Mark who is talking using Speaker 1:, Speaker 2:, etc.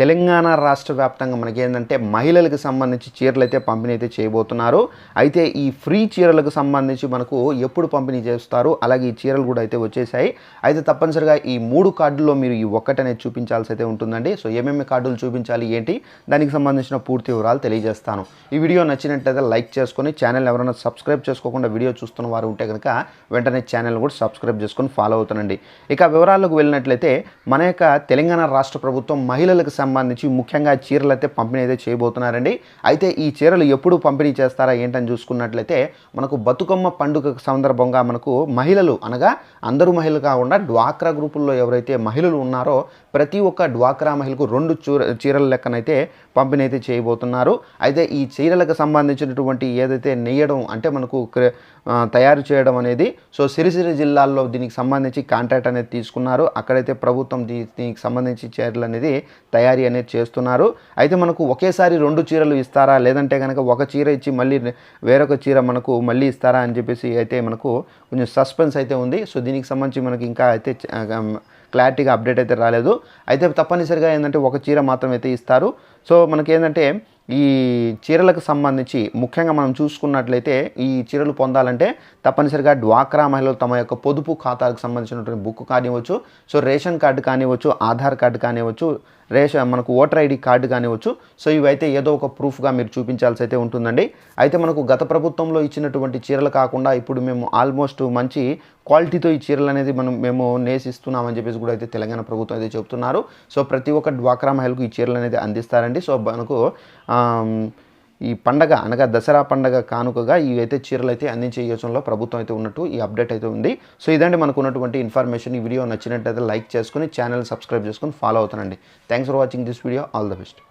Speaker 1: తెలంగాణ రాష్ట్ర వ్యాప్తంగా మనకి ఏంటంటే మహిళలకు సంబంధించి చీరలు అయితే పంపిణీ అయితే చేయబోతున్నారు. అయితే ఈ ఫ్రీ చీరలకు సంబంధించి మనకు ఎప్పుడు పంపిణీ చేస్తారు? అలాగే ఈ చీరలు కూడా అయితే వచ్చేసాయి. అయితే తప్పనిసరిగా ఈ మూడు కార్డుల్లో మీరు ఈ ఒక్కటనేది చూపించాల్సి అయితే ఉంటుందండి. సో ఏమేమి కార్డులు చూపించాలి ఏంటి? దానికి సంబంధించిన పూర్తి వివరాలు తెలియజేస్తాను. ఈ వీడియో నచ్చినట్లయితే లైక్ చేసుకొని ఛానల్ ఎవరైనా సబ్స్క్రైబ్ చేసుకోకుండా వీడియో చూస్తున్న వారు ఉంటే కనుక వెంటనే ఛానల్ కూడా సబ్స్క్రైబ్ చేసుకొని ఫాలో అవుతానండి ఇక వివరాలకు వెళ్ళినట్లయితే మన యొక్క తెలంగాణ రాష్ట్ర ప్రభుత్వం మహిళలకు సంబంధించి సంబంధించి ముఖ్యంగా చీరలు అయితే పంపిణీ అయితే చేయబోతున్నారండి. అయితే ఈ చీరలు ఎప్పుడు పంపిణీ చేస్తారా ఏంటని చూసుకున్నట్లయితే మనకు బతుకమ్మ పండుగ సందర్భంగా మనకు మహిళలు అనగా అందరూ మహిళలు కాకుండా డ్వాక్రా గ్రూపుల్లో ఎవరైతే మహిళలు ఉన్నారో ప్రతి ఒక్క డ్వాక్రా మహిళకు రెండు చీరల లెక్కనైతే పంపిణీ అయితే చేయబోతున్నారు. అయితే ఈ చీరలకు సంబంధించినటువంటి ఏదైతే నెయ్యడం అంటే మనకు తయారు చేయడం అనేది సో సిరిసిరి జిల్లాల్లో దీనికి సంబంధించి కాంట్రాక్ట్ అనేది తీసుకున్నారు. అక్కడైతే ప్రభుత్వం దీనికి సంబంధించి చీరలు అనేది తయారు అనేది చేస్తున్నారు. అయితే మనకు ఒకేసారి రెండు చీరలు ఇస్తారా? లేదంటే కనుక ఒక చీర ఇచ్చి మళ్ళీ వేరొక చీర మనకు మళ్ళీ ఇస్తారా అని చెప్పేసి అయితే మనకు కొంచెం సస్పెన్స్ అయితే ఉంది. సో దీనికి సంబంధించి మనకి ఇంకా అయితే క్లారిటీగా అప్డేట్ అయితే రాలేదు. అయితే తప్పనిసరిగా ఏంటంటే ఒక చీర మాత్రం అయితే ఇస్తారు. సో మనకి ఏంటంటే ఈ చీరలకు సంబంధించి ముఖ్యంగా మనం చూసుకున్నట్లయితే ఈ చీరలు పొందాలంటే తప్పనిసరిగా డ్వాక్రా మహిళలు తమ యొక్క పొదుపు ఖాతాలకు సంబంధించినటువంటి బుక్ కానివ్వచ్చు సో రేషన్ కార్డు కానివ్వచ్చు ఆధార్ కార్డు కానివ్వచ్చు రేషన్ మనకు ఓటర్ ఐడి కార్డు కానివ్వచ్చు సో ఇవైతే ఏదో ఒక ప్రూఫ్గా మీరు చూపించాల్సి అయితే ఉంటుందండి. అయితే మనకు గత ప్రభుత్వంలో ఇచ్చినటువంటి చీరలు కాకుండా ఇప్పుడు మేము ఆల్మోస్ట్ మంచి క్వాలిటీతో ఈ చీరలు అనేది మనం మేము నేసిస్తున్నామని చెప్పేసి కూడా అయితే తెలంగాణ ప్రభుత్వం అయితే చెప్తున్నారు సో ప్రతి ఒక్క డ్వాక్రా మహిళకు ఈ చీరలు అనేది అందిస్తారని అండి సో మనకు ఈ పండగ అనగా దసరా పండగ కానుకగా ఇవైతే చీరలు అయితే అందించే యోచనలో ప్రభుత్వం అయితే ఉన్నట్టు ఈ అప్డేట్ అయితే ఉంది. సో ఇదండి మనకు ఉన్నటువంటి ఇన్ఫర్మేషన్. ఈ వీడియో నచ్చినట్టయితే లైక్ చేసుకుని ఛానల్ సబ్స్క్రైబ్ చేసుకుని ఫాలో అవుతానండి thanks for watching this video. All the best.